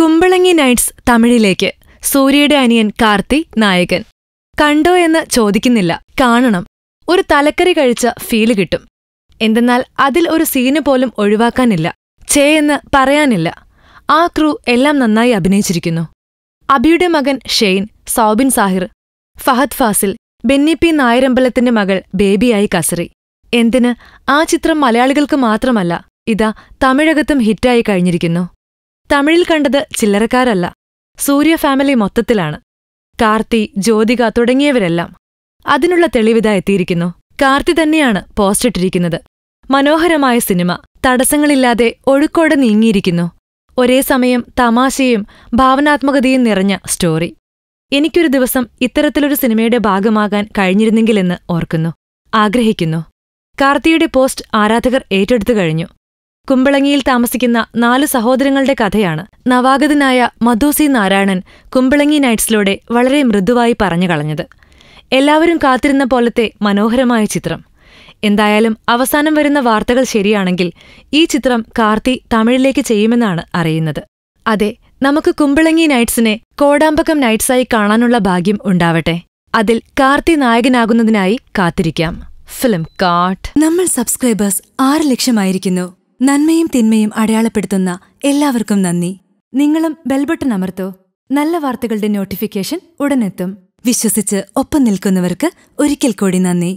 Kumbalangi nights തമിഴിലേക്ക്. സൂര്യയുടെ അനിയൻ കാർത്തി നായകൻ. കണ്ടോ എന്ന് ചോദിക്കുന്നില്ല. കാണണം. ഒരു തലക്കറി കഴിച്ച ഫീൽ കിട്ടും. എന്തെന്നാൽ അതിൽ ഒരു സീന് പോലും ഒഴിവാക്കാനില്ല. ചേ എന്ന് പറയാനില്ല. ആ ക്രൂ എല്ലാം നന്നായി അഭിനയിച്ചിരിക്കുന്നു. അബിയുടെ മകൻ ഷെയ്ൻ സൗബിൻ സാഹിർ ഫഹദ് ഫാസിൽ ബെന്നി പി നായരമ്പലത്തിന്റെ മകൾ ബേബിയായി കസറി. എന്തിന്? ആ ചിത്രം മലയാളികൾക്ക് മാത്രമല്ല ഇതാ തമിഴകത്തും ഹിറ്റായി കഴിഞ്ഞിരിക്കുന്നു. തമിഴിൽ കണ്ടത് ചില്ലറക്കാരല്ല. സൂര്യ ഫാമിലി മൊത്തത്തിലാണ്. കാർത്തി ജ്യോതിക തുടങ്ങിയവരെല്ലാം. അതിനുള്ള തെളിവിതാ എത്തിയിരിക്കുന്നു. കാർത്തി തന്നെയാണ് പോസ്റ്റിട്ടിരിക്കുന്നത് മനോഹരമായ സിനിമ. തടസ്സങ്ങളില്ലാതെ ഒഴുക്കോടെ നീങ്ങിയിരിക്കുന്നു. ഒരേ സമയം തമാശയും ഭാവനാത്മകതയും നിറഞ്ഞ സ്റ്റോറി. എനിക്കൊരു ദിവസം ഇത്തരത്തിലൊരു സിനിമയുടെ ഭാഗമാകാൻ കഴിഞ്ഞിരുന്നെങ്കിലെന്ന് ഓർക്കുന്നു. ആഗ്രഹിക്കുന്നു. കാർത്തിയുടെ പോസ്റ്റ് ആരാധകർ ഏറ്റെടുത്തു കഴിഞ്ഞു. കുമ്പളങ്ങിയിൽ താമസിക്കുന്ന നാല് സഹോദരങ്ങളുടെ കഥയാണ്. നവാഗതനായ മധുസി നാരായണൻ കുമ്പളങ്ങി നൈറ്റ്സിലൂടെ വളരെ മൃദുവായി പറഞ്ഞു കളഞ്ഞത് എല്ലാവരും കാത്തിരുന്ന പോലത്തെ മനോഹരമായ ചിത്രം. എന്തായാലും അവസാനം വരുന്ന വാർത്തകൾ ശരിയാണെങ്കിൽ ഈ ചിത്രം കാർത്തി തമിഴിലേക്ക് ചെയ്യുമെന്നാണ് അറിയുന്നത്. അതെ നമുക്ക് കുമ്പളങ്ങി നൈറ്റ്സിനെ കോടാമ്പക്കം നൈറ്റ്സായി കാണാനുള്ള ഭാഗ്യം ഉണ്ടാവട്ടെ. അതിൽ കാർത്തി നായകനാകുന്നതിനായി കാത്തിരിക്കാം. ഫിലിം കാട്ട് നമ്മൾ സബ്സ്ക്രൈബേഴ്സ് ആറ് ലക്ഷമായിരിക്കുന്നു. നന്മയും തിന്മയും അടയാളപ്പെടുത്തുന്ന എല്ലാവർക്കും നന്ദി. നിങ്ങളും ബെൽബട്ടൺ അമർത്തോ. നല്ല വാർത്തകളുടെ നോട്ടിഫിക്കേഷൻ ഉടനെത്തും. വിശ്വസിച്ച് ഒപ്പം നിൽക്കുന്നവർക്ക് ഒരിക്കൽ കൂടി നന്ദി.